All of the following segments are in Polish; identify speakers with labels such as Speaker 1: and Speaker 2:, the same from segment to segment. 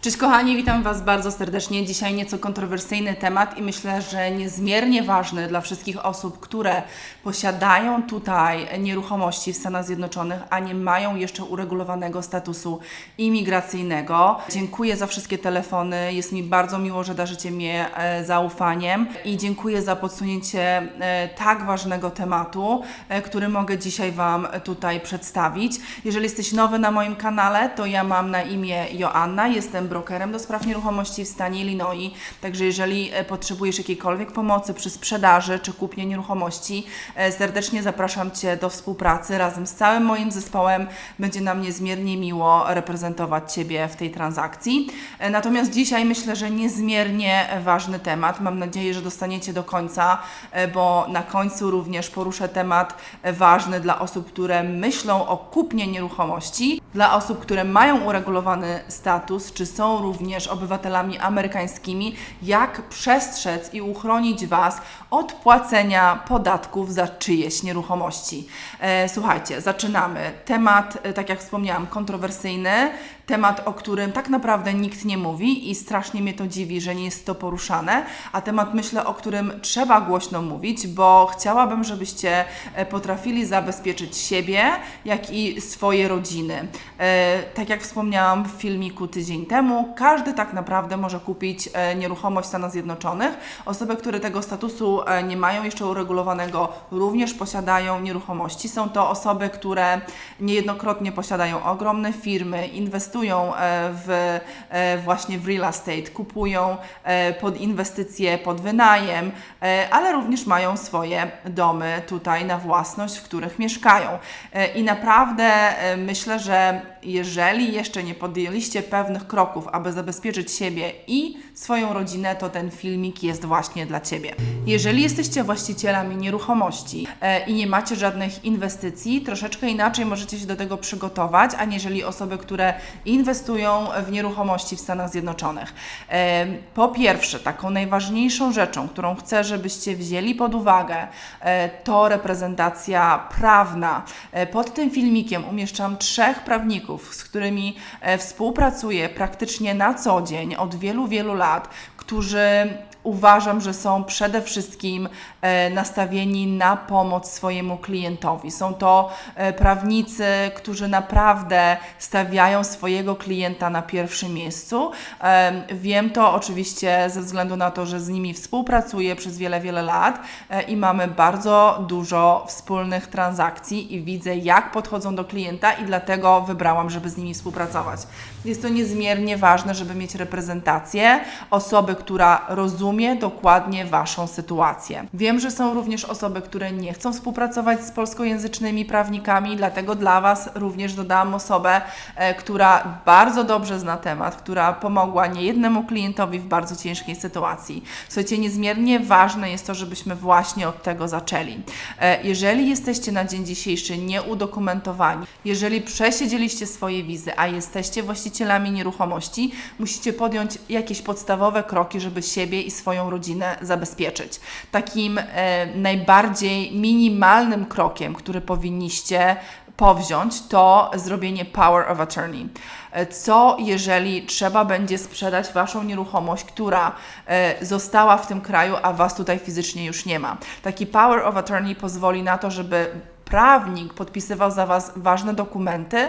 Speaker 1: Cześć kochani, witam Was bardzo serdecznie. Dzisiaj nieco kontrowersyjny temat i myślę, że niezmiernie ważny dla wszystkich osób, które posiadają tutaj nieruchomości w Stanach Zjednoczonych, a nie mają jeszcze uregulowanego statusu imigracyjnego. Dziękuję za wszystkie telefony. Jest mi bardzo miło, że darzycie mnie e, zaufaniem i dziękuję za podsunięcie e, tak ważnego tematu, e, który mogę dzisiaj Wam tutaj przedstawić. Jeżeli jesteś nowy na moim kanale, to ja mam na imię Joanna, jestem brokerem do spraw nieruchomości w stanie Illinois. Także jeżeli e, potrzebujesz jakiejkolwiek pomocy przy sprzedaży czy kupnie nieruchomości, e, serdecznie zapraszam Cię do współpracy. Razem z całym moim zespołem będzie nam niezmiernie miło reprezentować Ciebie w tej transakcji. E, Natomiast dzisiaj myślę, że niezmiernie ważny temat. Mam nadzieję, że dostaniecie do końca, bo na końcu również poruszę temat ważny dla osób, które myślą o kupnie nieruchomości, dla osób, które mają uregulowany status, czy są również obywatelami amerykańskimi, jak przestrzec i uchronić Was od płacenia podatków za czyjeś nieruchomości. E, słuchajcie, zaczynamy. Temat, e, tak jak wspomniałam, kontrowersyjny, temat, o którym tak naprawdę nikt nie mówi i strasznie mnie to dziwi, że nie jest to poruszane, a temat myślę, o którym trzeba głośno mówić, bo chciałabym, żebyście e, potrafili zabezpieczyć siebie, jak i swoje rodziny. E, tak jak wspomniałam w filmiku tydzień temu, każdy tak naprawdę może kupić e, nieruchomość w Stanach Zjednoczonych. Osoby, które tego statusu nie mają jeszcze uregulowanego, również posiadają nieruchomości. Są to osoby, które niejednokrotnie posiadają ogromne firmy, inwestują e, w, e, właśnie w real estate, kupują e, pod inwestycje, pod wynajem, ale również mają swoje domy tutaj na własność, w których mieszkają. I naprawdę myślę, że jeżeli jeszcze nie podjęliście pewnych kroków, aby zabezpieczyć siebie i swoją rodzinę, to ten filmik jest właśnie dla Ciebie. Jeżeli jesteście właścicielami nieruchomości i nie macie żadnych inwestycji, troszeczkę inaczej możecie się do tego przygotować, aniżeli osoby, które inwestują w nieruchomości w Stanach Zjednoczonych. Po pierwsze, taką najważniejszą rzeczą, którą chcę, żebyście wzięli pod uwagę, e, to reprezentacja prawna. E, Pod tym filmikiem umieszczam trzech prawników, z którymi e, współpracuję praktycznie na co dzień od wielu, wielu lat, którzy uważam, że są przede wszystkim e, nastawieni na pomoc swojemu klientowi. Są to e, prawnicy, którzy naprawdę stawiają swojego klienta na pierwszym miejscu. E, wiem to oczywiście ze względu na to, że z nimi współpracuję przez wiele, wiele lat i mamy bardzo dużo wspólnych transakcji i widzę, jak podchodzą do klienta i dlatego wybrałam, żeby z nimi współpracować. Jest to niezmiernie ważne, żeby mieć reprezentację osoby, która rozumie dokładnie Waszą sytuację. Wiem, że są również osoby, które nie chcą współpracować z polskojęzycznymi prawnikami, dlatego dla Was również dodałam osobę, e, która bardzo dobrze zna temat, która pomogła niejednemu klientowi w bardzo ciężkiej sytuacji. Słuchajcie, niezmiernie ważne jest to, żebyśmy właśnie od tego zaczęli. E, Jeżeli jesteście na dzień dzisiejszy nieudokumentowani, jeżeli przesiedzieliście swoje wizy, a jesteście właścicielami nieruchomości, musicie podjąć jakieś podstawowe kroki, żeby siebie i swoją rodzinę zabezpieczyć. Takim e, najbardziej minimalnym krokiem, który powinniście powziąć, to zrobienie power of attorney. E, Co jeżeli trzeba będzie sprzedać Waszą nieruchomość, która e, została w tym kraju, a Was tutaj fizycznie już nie ma? Taki power of attorney pozwoli na to, żeby prawnik podpisywał za Was ważne dokumenty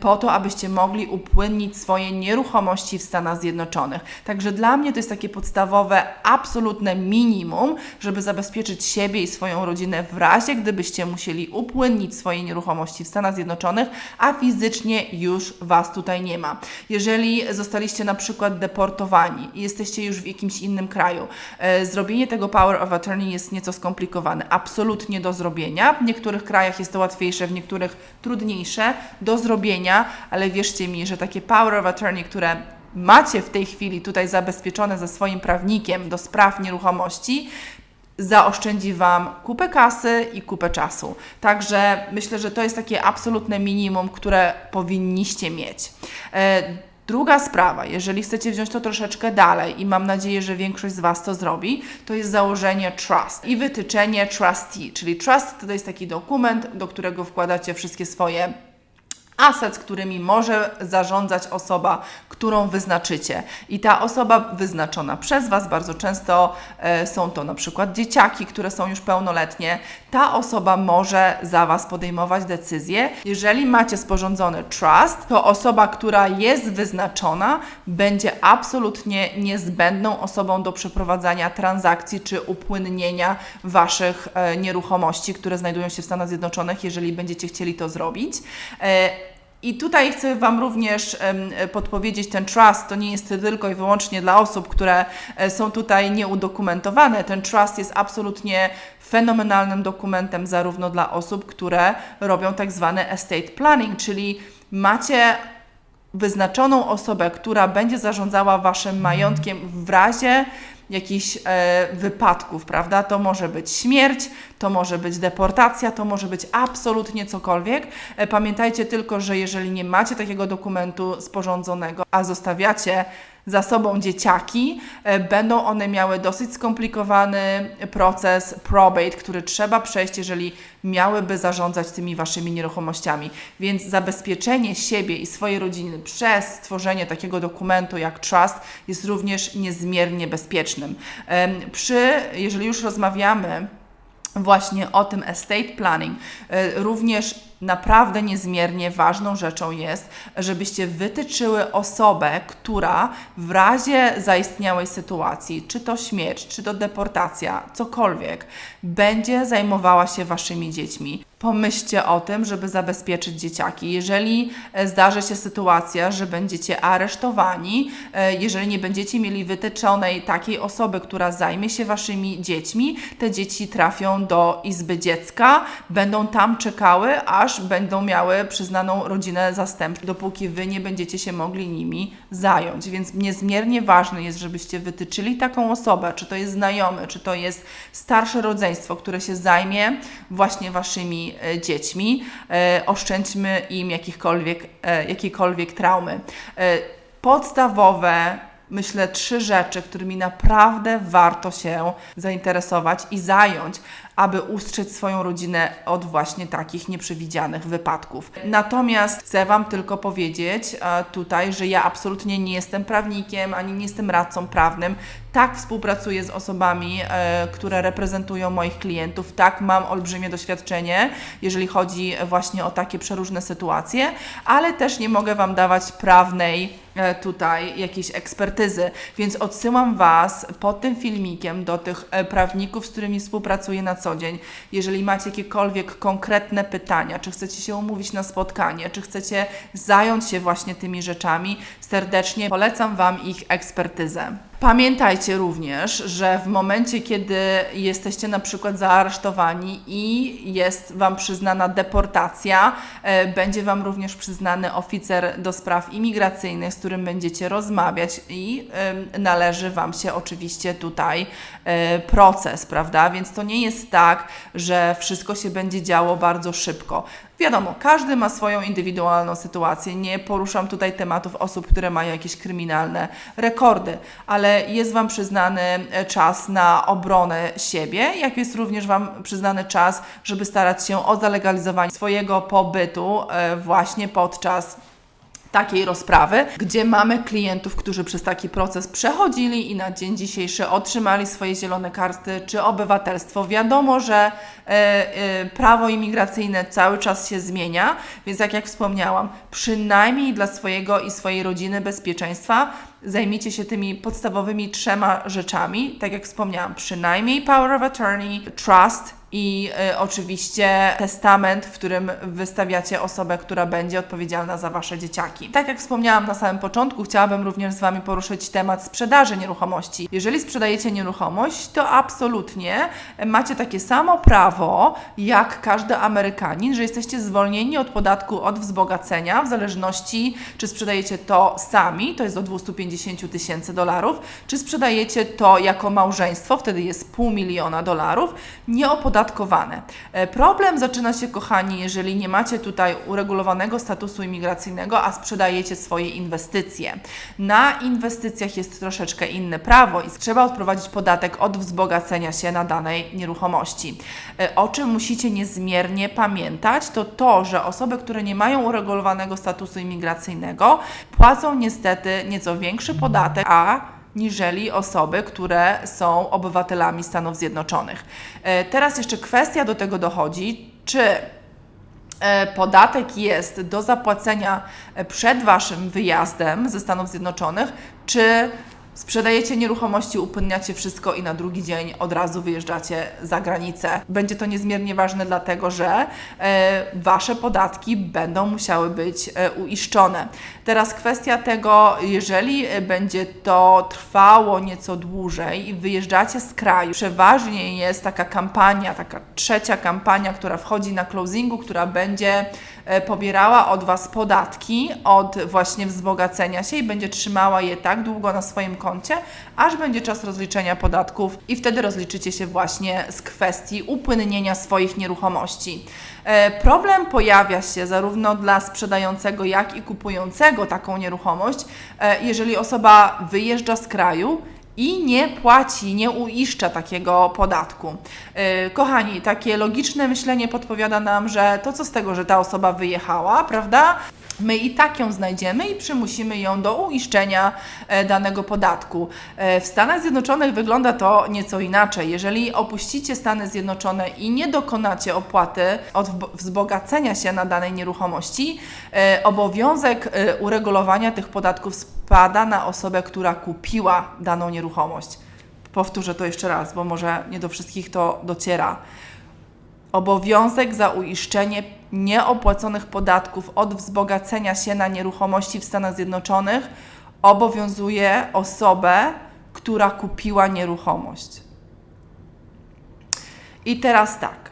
Speaker 1: po to, abyście mogli upłynnić swoje nieruchomości w Stanach Zjednoczonych. Także dla mnie to jest takie podstawowe, absolutne minimum, żeby zabezpieczyć siebie i swoją rodzinę w razie, gdybyście musieli upłynnić swoje nieruchomości w Stanach Zjednoczonych, a fizycznie już Was tutaj nie ma. Jeżeli zostaliście na przykład deportowani i jesteście już w jakimś innym kraju, e, zrobienie tego power of attorney jest nieco skomplikowane. Absolutnie do zrobienia. W niektórych krajach jest to łatwiejsze, w niektórych trudniejsze do zrobienia, ale wierzcie mi, że takie power of attorney, które macie w tej chwili tutaj zabezpieczone ze swoim prawnikiem do spraw nieruchomości, zaoszczędzi Wam kupę kasy i kupę czasu. Także myślę, że to jest takie absolutne minimum, które powinniście mieć. Druga sprawa, jeżeli chcecie wziąć to troszeczkę dalej i mam nadzieję, że większość z Was to zrobi, to jest założenie trust i wytyczenie trustee, czyli trust to jest taki dokument, do którego wkładacie wszystkie swoje Asset, którymi może zarządzać osoba, którą wyznaczycie. I ta osoba wyznaczona przez Was, bardzo często e, są to na przykład dzieciaki, które są już pełnoletnie, ta osoba może za Was podejmować decyzje. Jeżeli macie sporządzony trust, to osoba, która jest wyznaczona, będzie absolutnie niezbędną osobą do przeprowadzania transakcji czy upłynnienia Waszych e, nieruchomości, które znajdują się w Stanach Zjednoczonych, jeżeli będziecie chcieli to zrobić. I tutaj chcę Wam również podpowiedzieć, ten trust to nie jest tylko i wyłącznie dla osób, które e, są tutaj nieudokumentowane. Ten trust jest absolutnie fenomenalnym dokumentem zarówno dla osób, które robią tak zwany estate planning, czyli macie wyznaczoną osobę, która będzie zarządzała Waszym majątkiem w razie jakichś e, wypadków, prawda? To może być śmierć, to może być deportacja, to może być absolutnie cokolwiek. E, pamiętajcie tylko, że jeżeli nie macie takiego dokumentu sporządzonego, a zostawiacie za sobą dzieciaki, e, będą one miały dosyć skomplikowany proces probate, który trzeba przejść, jeżeli miałyby zarządzać tymi waszymi nieruchomościami. Więc zabezpieczenie siebie i swojej rodziny przez stworzenie takiego dokumentu jak trust jest również niezmiernie bezpiecznym. Przy, jeżeli już rozmawiamy właśnie o tym estate planning. E, Również naprawdę niezmiernie ważną rzeczą jest, żebyście wytyczyły osobę, która w razie zaistniałej sytuacji, czy to śmierć, czy to deportacja, cokolwiek, będzie zajmowała się waszymi dziećmi. Pomyślcie o tym, żeby zabezpieczyć dzieciaki. Jeżeli e, zdarzy się sytuacja, że będziecie aresztowani, e, jeżeli nie będziecie mieli wytyczonej takiej osoby, która zajmie się waszymi dziećmi, te dzieci trafią do izby dziecka, będą tam czekały, aż będą miały przyznaną rodzinę zastępczą, dopóki wy nie będziecie się mogli nimi zająć. Więc niezmiernie ważne jest, żebyście wytyczyli taką osobę, czy to jest znajomy, czy to jest starsze rodzeństwo, które się zajmie właśnie waszymi e, dziećmi. E, oszczędźmy im jakichkolwiek, e, jakiejkolwiek traumy. Podstawowe myślę, trzy rzeczy, którymi naprawdę warto się zainteresować i zająć, aby ustrzec swoją rodzinę od właśnie takich nieprzewidzianych wypadków. Natomiast chcę Wam tylko powiedzieć e, tutaj, że ja absolutnie nie jestem prawnikiem, ani nie jestem radcą prawnym. Tak współpracuję z osobami, e, które reprezentują moich klientów. Tak mam olbrzymie doświadczenie, jeżeli chodzi właśnie o takie przeróżne sytuacje, ale też nie mogę Wam dawać prawnej e, tutaj jakiejś ekspertyzy, więc odsyłam Was pod tym filmikiem do tych prawników, z którymi współpracuję na co dzień. Jeżeli macie jakiekolwiek konkretne pytania, czy chcecie się umówić na spotkanie, czy chcecie zająć się właśnie tymi rzeczami, serdecznie polecam Wam ich ekspertyzę. Pamiętajcie również, że w momencie, kiedy jesteście na przykład zaaresztowani i jest Wam przyznana deportacja, e, będzie Wam również przyznany oficer do spraw imigracyjnych, z którym będziecie rozmawiać i należy Wam się oczywiście tutaj e, proces, prawda? Więc to nie jest tak, że wszystko się będzie działo bardzo szybko. Wiadomo, każdy ma swoją indywidualną sytuację. Nie poruszam tutaj tematów osób, które mają jakieś kryminalne rekordy, ale jest Wam przyznany e, czas na obronę siebie, jak jest również Wam przyznany czas, żeby starać się o zalegalizowanie swojego pobytu e, właśnie podczas takiej rozprawy, gdzie mamy klientów, którzy przez taki proces przechodzili i na dzień dzisiejszy otrzymali swoje zielone karty czy obywatelstwo. Wiadomo, że e, prawo imigracyjne cały czas się zmienia, więc tak jak wspomniałam, przynajmniej dla swojego i swojej rodziny bezpieczeństwa zajmijcie się tymi podstawowymi trzema rzeczami. Tak jak wspomniałam, przynajmniej power of attorney, trust i y, oczywiście testament, w którym wystawiacie osobę, która będzie odpowiedzialna za Wasze dzieciaki. Tak jak wspomniałam na samym początku, chciałabym również z Wami poruszyć temat sprzedaży nieruchomości. Jeżeli sprzedajecie nieruchomość, to absolutnie macie takie samo prawo jak każdy Amerykanin, że jesteście zwolnieni od podatku od wzbogacenia, w zależności czy sprzedajecie to sami, to jest do 250 tysięcy dolarów, czy sprzedajecie to jako małżeństwo, wtedy jest pół miliona dolarów. Nie opodatkowane. Problem zaczyna się, kochani, jeżeli nie macie tutaj uregulowanego statusu imigracyjnego, a sprzedajecie swoje inwestycje. Na inwestycjach jest troszeczkę inne prawo i trzeba odprowadzić podatek od wzbogacenia się na danej nieruchomości. E, O czym musicie niezmiernie pamiętać, to to, że osoby, które nie mają uregulowanego statusu imigracyjnego, płacą niestety nieco większy podatek, a niżeli osoby, które są obywatelami Stanów Zjednoczonych. E, Teraz jeszcze kwestia do tego dochodzi, czy e, podatek jest do zapłacenia e, przed Waszym wyjazdem ze Stanów Zjednoczonych, czy sprzedajecie nieruchomości, upłynniacie wszystko i na drugi dzień od razu wyjeżdżacie za granicę. Będzie to niezmiernie ważne, dlatego że e, Wasze podatki będą musiały być e, uiszczone. Teraz kwestia tego, jeżeli będzie to trwało nieco dłużej i wyjeżdżacie z kraju, przeważnie jest taka kampania, taka trzecia kampania, która wchodzi na closingu, która będzie e, pobierała od Was podatki od właśnie wzbogacenia się i będzie trzymała je tak długo na swoim koncie, aż będzie czas rozliczenia podatków i wtedy rozliczycie się właśnie z kwestii upłynnienia swoich nieruchomości. E, Problem pojawia się zarówno dla sprzedającego, jak i kupującego taką nieruchomość, e, jeżeli osoba wyjeżdża z kraju i nie płaci, nie uiszcza takiego podatku. Yy, Kochani, takie logiczne myślenie podpowiada nam, że to co z tego, że ta osoba wyjechała, prawda? My i tak ją znajdziemy i przymusimy ją do uiszczenia e, danego podatku. E, W Stanach Zjednoczonych wygląda to nieco inaczej. Jeżeli opuścicie Stany Zjednoczone i nie dokonacie opłaty od wzbogacenia się na danej nieruchomości, e, obowiązek e, uregulowania tych podatków spada na osobę, która kupiła daną nieruchomość. Powtórzę to jeszcze raz, bo może nie do wszystkich to dociera. Obowiązek za uiszczenie nieopłaconych podatków od wzbogacenia się na nieruchomości w Stanach Zjednoczonych obowiązuje osobę, która kupiła nieruchomość. I teraz tak.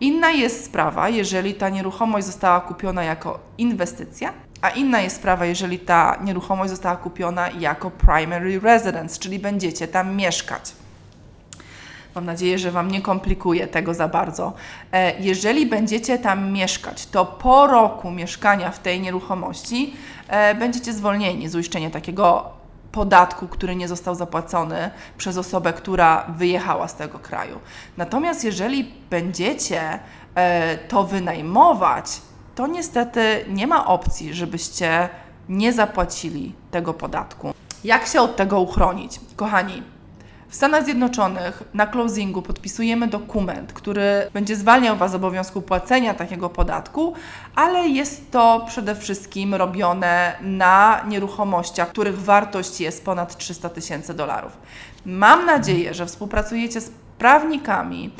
Speaker 1: Inna jest sprawa, jeżeli ta nieruchomość została kupiona jako inwestycja, a inna jest sprawa, jeżeli ta nieruchomość została kupiona jako primary residence, czyli będziecie tam mieszkać. Mam nadzieję, że Wam nie komplikuję tego za bardzo. E, Jeżeli będziecie tam mieszkać, to po roku mieszkania w tej nieruchomości e, będziecie zwolnieni z uiszczenia takiego podatku, który nie został zapłacony przez osobę, która wyjechała z tego kraju. Natomiast jeżeli będziecie e, to wynajmować, to niestety nie ma opcji, żebyście nie zapłacili tego podatku. Jak się od tego uchronić? Kochani, w Stanach Zjednoczonych na closingu podpisujemy dokument, który będzie zwalniał Was z obowiązku płacenia takiego podatku, ale jest to przede wszystkim robione na nieruchomościach, których wartość jest ponad 300 tysięcy dolarów. Mam nadzieję, że współpracujecie z prawnikami,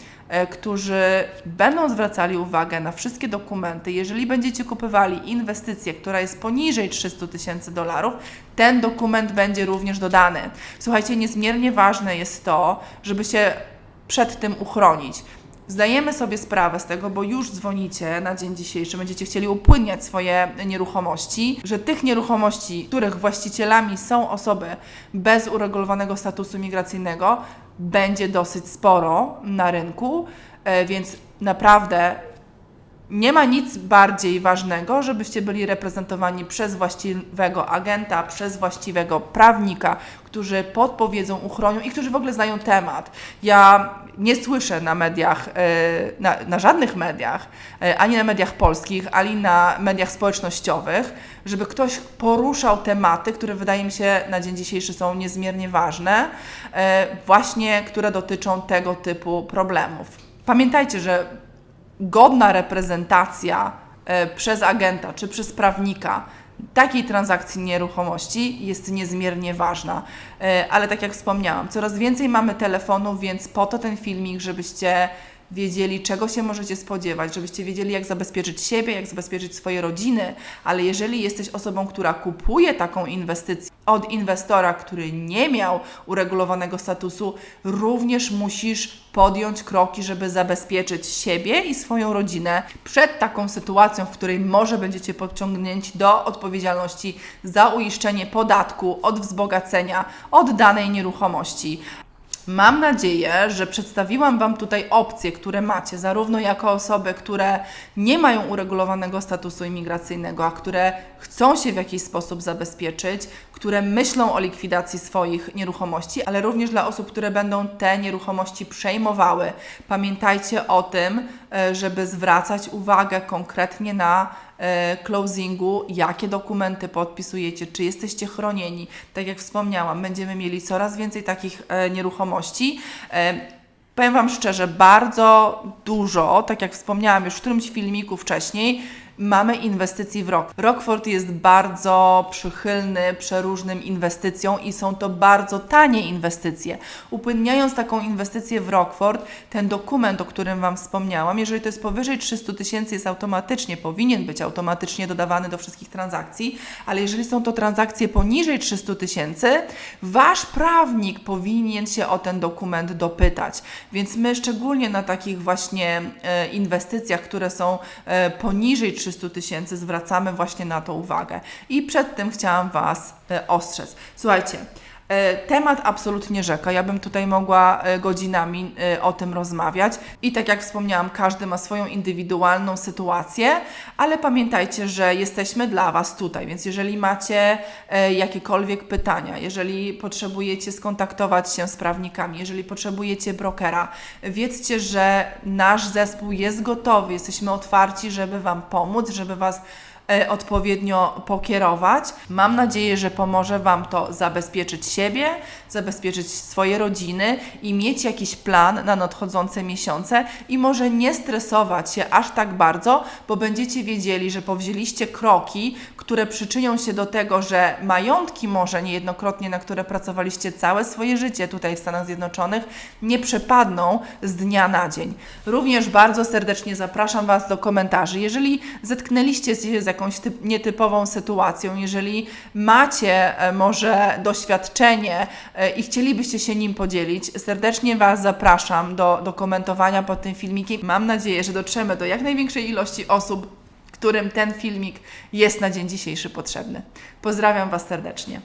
Speaker 1: którzy będą zwracali uwagę na wszystkie dokumenty. Jeżeli będziecie kupowali inwestycję, która jest poniżej 300 tysięcy dolarów, ten dokument będzie również dodany. Słuchajcie, niezmiernie ważne jest to, żeby się przed tym uchronić. Zdajemy sobie sprawę z tego, bo już dzwonicie na dzień dzisiejszy, będziecie chcieli upłynniać swoje nieruchomości, że tych nieruchomości, których właścicielami są osoby bez uregulowanego statusu migracyjnego, będzie dosyć sporo na rynku, e, więc naprawdę nie ma nic bardziej ważnego, żebyście byli reprezentowani przez właściwego agenta, przez właściwego prawnika, którzy podpowiedzą, uchronią i którzy w ogóle znają temat. Ja nie słyszę na mediach, e, na, na żadnych mediach, e, ani na mediach polskich, ani na mediach społecznościowych, żeby ktoś poruszał tematy, które wydaje mi się na dzień dzisiejszy są niezmiernie ważne, e, właśnie które dotyczą tego typu problemów. Pamiętajcie, że godna reprezentacja e, przez agenta czy przez prawnika takiej transakcji nieruchomości jest niezmiernie ważna. E, Ale tak jak wspomniałam, coraz więcej mamy telefonów, więc po to ten filmik, żebyście wiedzieli, czego się możecie spodziewać, żebyście wiedzieli, jak zabezpieczyć siebie, jak zabezpieczyć swoje rodziny, ale jeżeli jesteś osobą, która kupuje taką inwestycję od inwestora, który nie miał uregulowanego statusu, również musisz podjąć kroki, żeby zabezpieczyć siebie i swoją rodzinę przed taką sytuacją, w której może będziecie podciągnięci do odpowiedzialności za uiszczenie podatku od wzbogacenia od danej nieruchomości. Mam nadzieję, że przedstawiłam Wam tutaj opcje, które macie, zarówno jako osoby, które nie mają uregulowanego statusu imigracyjnego, a które chcą się w jakiś sposób zabezpieczyć, które myślą o likwidacji swoich nieruchomości, ale również dla osób, które będą te nieruchomości przejmowały. Pamiętajcie o tym, żeby zwracać uwagę konkretnie na e, closingu, jakie dokumenty podpisujecie, czy jesteście chronieni. Tak jak wspomniałam, będziemy mieli coraz więcej takich e, nieruchomości. E, Powiem Wam szczerze, bardzo dużo, tak jak wspomniałam już w którymś filmiku wcześniej, mamy inwestycji w Rockford. Rockford jest bardzo przychylny przeróżnym inwestycjom i są to bardzo tanie inwestycje. Upłynniając taką inwestycję w Rockford, ten dokument, o którym Wam wspomniałam, jeżeli to jest powyżej 300 tysięcy, jest automatycznie, powinien być automatycznie dodawany do wszystkich transakcji, ale jeżeli są to transakcje poniżej 300 tysięcy, Wasz prawnik powinien się o ten dokument dopytać. Więc my szczególnie na takich właśnie e, inwestycjach, które są e, poniżej 300 tysięcy, zwracamy właśnie na to uwagę. I przed tym chciałam Was e, ostrzec. Słuchajcie, temat absolutnie rzeka. Ja bym tutaj mogła e, godzinami e, o tym rozmawiać. I tak jak wspomniałam, każdy ma swoją indywidualną sytuację, ale pamiętajcie, że jesteśmy dla Was tutaj, więc jeżeli macie e, jakiekolwiek pytania, jeżeli potrzebujecie skontaktować się z prawnikami, jeżeli potrzebujecie brokera, wiedzcie, że nasz zespół jest gotowy, jesteśmy otwarci, żeby Wam pomóc, żeby Was e, odpowiednio pokierować. Mam nadzieję, że pomoże Wam to zabezpieczyć siebie, zabezpieczyć swoje rodziny i mieć jakiś plan na nadchodzące miesiące i może nie stresować się aż tak bardzo, bo będziecie wiedzieli, że powzięliście kroki, które przyczynią się do tego, że majątki może niejednokrotnie, na które pracowaliście całe swoje życie tutaj w Stanach Zjednoczonych, nie przepadną z dnia na dzień. Również bardzo serdecznie zapraszam Was do komentarzy. Jeżeli zetknęliście się z jakąś typ, nietypową sytuacją, jeżeli macie e, może doświadczenie e, i chcielibyście się nim podzielić, serdecznie Was zapraszam do, do komentowania pod tym filmikiem. Mam nadzieję, że dotrzemy do jak największej ilości osób, którym ten filmik jest na dzień dzisiejszy potrzebny. Pozdrawiam Was serdecznie.